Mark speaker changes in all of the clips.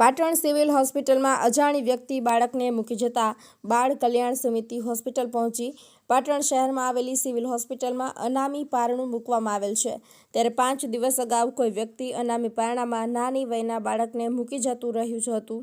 Speaker 1: Patan civil હોસ્પિટલમાં અજાણી વ્યક્તિ બાળકને મૂકી જતા બાળ કલ્યાણ સમિતિ હોસ્પિટલ પહોંચી. પાટણ શહેરમાં આવેલી સિવિલ હોસ્પિટલમાં અનામી પારણું મૂકવામાં આવેલ છે. ત્યારે પાંચ દિવસ અગાઉ કોઈ વ્યક્તિ અનામી પારણામાં નાની વયના બાળકને મૂકી જતું રહ્યું હતું.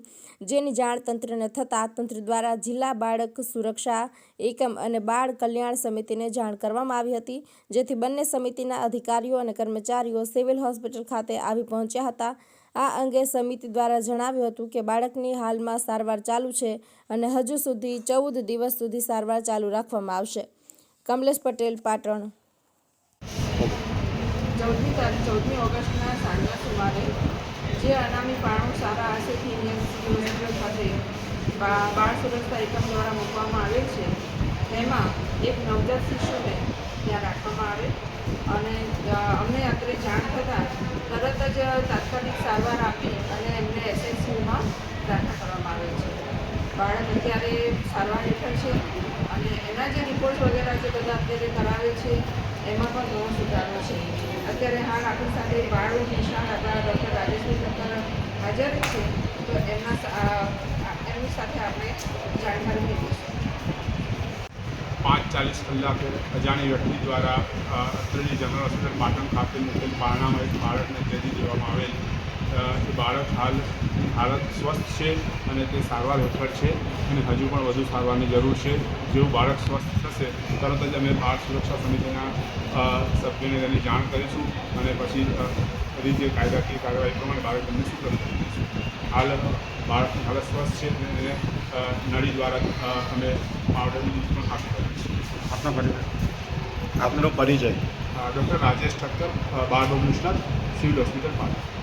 Speaker 1: જેની જાણ તંત્રને થતાં તંત્ર દ્વારા જિલ્લા બાળક સુરક્ષા એકમ અને બાળ કલ્યાણ સમિતિને જાણ કરવામાં આવી હતી. જેથી બંને સમિતિના અધિકારીઓ અને કર્મચારીઓ સિવિલ હોસ્પિટલ ખાતે આવી પહોંચ્યા હતા. આ અંગે સમિતિ દ્વારા જણાવ્યું હતું કે બાળકની હાલમાં સારવાર ચાલુ છે અને હજુ સુધી ચૌદ દિવસ સુધી સારવાર ચાલુ રાખવામાં આવશે. કમલેશ પટેલ, પાટણ.
Speaker 2: ચૌદમી તારીખ, ચૌદમી ઓગસ્ટના સાંજના સુમારે જે અનામી પાણું સારા આશેથી હોસ્પિટલ ખાતે બાળ સુરક્ષા એકમ દ્વારા મૂકવામાં આવેલ છે. તેમાં એક નવજાત શિશુને ત્યાં રાખવામાં આવે અને અમને અત્રે જાણ થતાં તરત જ તાત્કાલિક સારવાર આપી અને એમને એસએસયુમાં દાખલ કરવામાં આવે છે. બાળક અત્યારે સારવાર હેઠળ છે અને એના જે રિપોર્ટ વગેરે જે બધા અત્યારે કરાવે છે, એમાં પણ ઘણો સુધારો છે. અત્યારે હાલ આપણી સાથે બાળ નિષ્ણાત આપણા ડૉક્ટર રાજેશભાઈ ઠક્કર હાજર છે, તો એમના એમની સાથે આપણે જાણકારી મેળવીશું
Speaker 3: પાંચ ચાલીસ કલાકે અજાણી વ્યક્તિ દ્વારા અત્રેની જનરલ હોસ્પિટલ પાટણ ખાતે મૂકેલ પારણામાં એક દેવામાં આવેલ. એ બાળક હાલ હાલત સ્વસ્થ છે અને તે સારવાર હેઠળ છે અને હજુ પણ વધુ સારવારની જરૂર છે. જેવું બાળક સ્વસ્થ થશે તરત જ અમે બાળ સુરક્ષા સમિતિના સભ્યને સભ્યોને તેની જાણ કરીશું અને પછી જે કાયદાકીય કાર્યવાહી પ્રમાણે બાળકને શું કરી દઈશું. હાલ બાળકની હાલત સ્વસ્થ છે અને એને નળી દ્વારા અમે પાવડરની પણ આપી
Speaker 4: આપનો પરિચય. આપનો પરિચય.
Speaker 3: ડૉક્ટર રાજેશ ઠક્કર બાળ રોગ નિષ્ણાત સિવિલ હોસ્પિટલ પાટણ